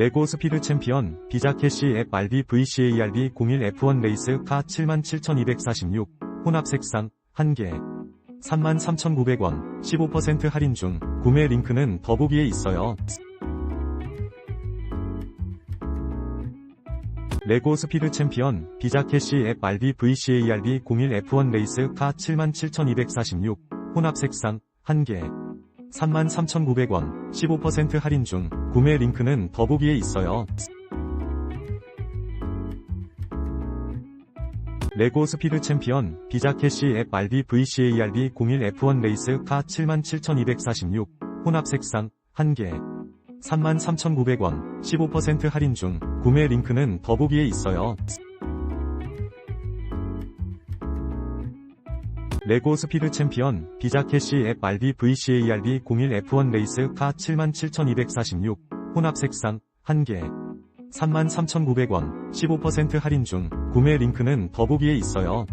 레고 스피드 챔피언 비자 캐시 앱 RB VCARB 01 F1 레이스 카 77,246 혼합 색상 1개 33,900원 15% 할인 중 구매 링크는 더보기에 있어요. 레고 스피드 챔피언 비자 캐시 앱 RB VCARB 01 F1 레이스 카 77,246 혼합 색상 1개 33,900원 15% 할인 중 구매 링크는 더보기에 있어요. 레고 스피드 챔피언 비자 캐시 앱 RB VCARB 01 F1 레이스 카 77,246 혼합 색상 1개 33,900원 15% 할인 중 구매 링크는 더보기에 있어요. 레고 스피드 챔피언 비자 캐시 앱 RB VCARB 01 F1 레이스 카 77,246 혼합 색상 1개 33,900원 15% 할인 중 구매 링크는 더보기에 있어요.